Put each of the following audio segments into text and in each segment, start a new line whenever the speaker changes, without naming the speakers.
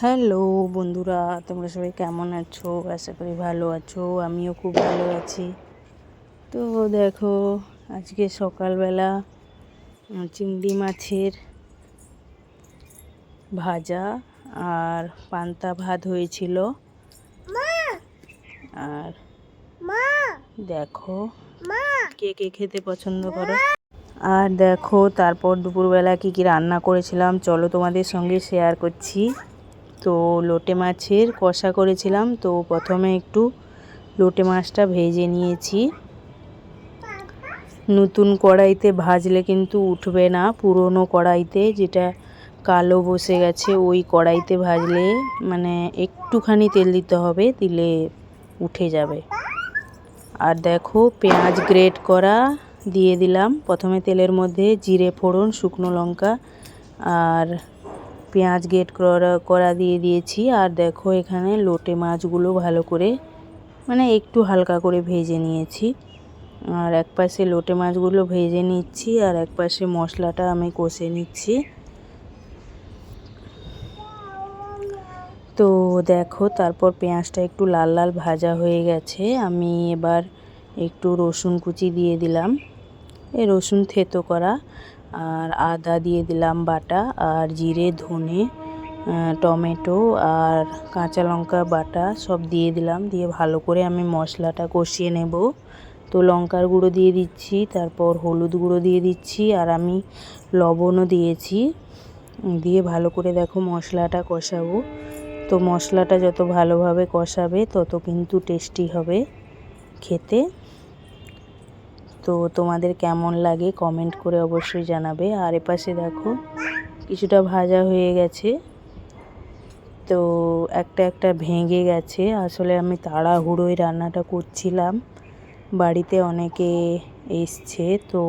Hello বন্ধুরা তোমরা সবাই কেমন আছো? আশা করি ভালো আছো আমিও খুব ভালো আছি। তো দেখো আজকে সকালবেলা চিংড়ি মাছের ভাজা আর পান্তা ভাত হয়েছিল। আর দেখো কে কে খেতে পছন্দ করো? আর দেখো তারপর দুপুরবেলা কি কি রান্না করেছিলাম চলো তোমাদের সঙ্গে শেয়ার করছি। তো লোটে মাছের কষা করেছিলাম, তো প্রথমে একটু লোটে মাছটা ভেজে নিয়েছি। নতুন কড়াইতে ভাজলে কিন্তু উঠবে না, পুরনো কড়াইতে যেটা কালো বসে গেছে, ওই কড়াইতে ভাজলে মানে একটুখানি তেল দিতে হবে, দিলে উঠে যাবে। আর দেখো পেঁয়াজ গ্রেট করা দিয়ে দিলাম। প্রথমে তেলের মধ্যে জিরে ফোড়ন, শুকনো লঙ্কা আর পেঁয়াজ গেট করা করা দিয়ে দিয়েছি। আর দেখো এখানে লোটে মাছগুলো ভালো করে মানে একটু হালকা করে ভেজে নিয়েছি। আর এক পাশে লোটে মাছগুলো ভেজে নিচ্ছি আর এক পাশে মশলাটা আমি কষে নিচ্ছি। তো দেখো তারপর পেঁয়াজটা একটু লাল লাল ভাজা হয়ে গেছে। আমি এবার একটু রসুন কুচি দিয়ে দিলাম। এই রসুন থেতো করা। আর আদা দিয়ে দিলাম বাটা আর জিরে, ধনে টমেটো আর কাঁচা লঙ্কা বাটা সব দিয়ে দিলাম। দিয়ে ভালো করে আমি মশলাটা কষিয়ে নেব। তো লঙ্কার গুঁড়ো দিয়ে দিচ্ছি, তারপর হলুদ গুঁড়ো দিয়ে দিচ্ছি আর আমি লবণও দিয়েছি। দিয়ে ভালো করে দেখো মশলাটা কষাবো। তো মশলাটা যত ভালোভাবে কষাবে তত কিন্তু টেস্টি হবে খেতে। তো তোমাদের কেমন লাগে কমেন্ট করে অবশ্যই জানাবে। আর এপাশে দেখো, কিছুটা ভাজা হয়ে গেছে। তো একটা একটা ভেঙে গেছে। আসলে আমি তাড়াহুড়োয় রান্নাটা করছিলাম। বাড়িতে অনেকে এসছে, তো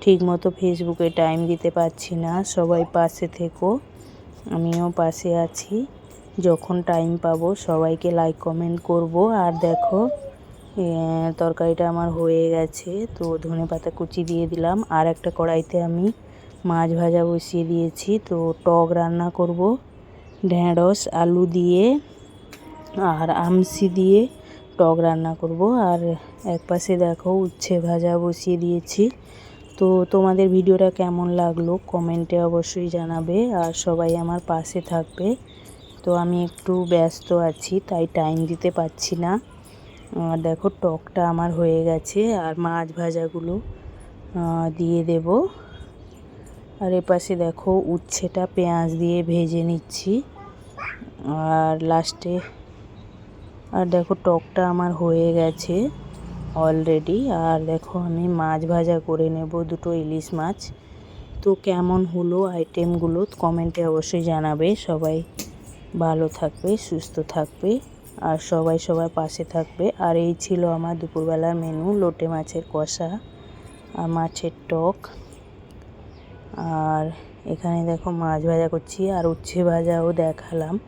ঠিকমতো ফেসবুকে টাইম দিতে পারছি না। সবাই পাশে থেকো, আমিও পাশে আছি। যখন টাইম পাবো সবাইকে লাইক কমেন্ট করব। আর দেখো তরকারিটা আমার হয়ে গেছে। তো ধনে পাতা কুচি দিয়ে দিলাম। আর একটা কড়াইতে আমি মাছ ভাজা বসিয়ে দিয়েছি। তো টক রান্না করব, ঢ্যাঁড়স, আলু দিয়ে, আর আমসি দিয়ে টক রান্না করব। আর এক পাশে দেখো উচ্ছে ভাজা বসিয়ে দিয়েছি। তো তোমাদের ভিডিওটা কেমন লাগল কমেন্টে অবশ্যই জানাবে। আর সবাই আমার পাশে থাকবে। তো আমি একটু ব্যস্ত আছি, তাই টাইম দিতে পারছি না। দেখো, টকটা আমার হয়ে গেছে আর মাছ ভাজাগুলো দিয়ে দেব। আর এপাশে দেখো, উচ্ছেটা পেঁয়াজ দিয়ে ভেজে নিচ্ছি। আর লাস্টে আর দেখো, টকটা আমার হয়ে গেছে অলরেডি আর দেখো, আমি মাছ ভাজা করে নেব, দুটো ইলিশ মাছ। তো কেমন হলো আইটেমগুলো কমেন্টে অবশ্যই জানাবে। সবাই ভালো থাকবে, সুস্থ থাকবে। আর সবাই সবার পাশে থাকবে। আর এই ছিল আমার দুপুরবেলার মেনু লোটে মাছের কষা, আর মাছের টক। আর এখানে দেখো মাছ ভাজা করছি, আর উচ্ছে ভাজাও দেখালাম।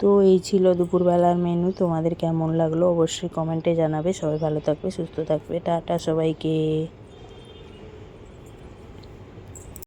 তো এই ছিল দুপুরবেলার মেনু তোমাদের কেমন লাগল অবশ্যই কমেন্টে জানাবে। সবাই ভালো থাকবে, সুস্থ থাকবে। টাটা সবাইকে।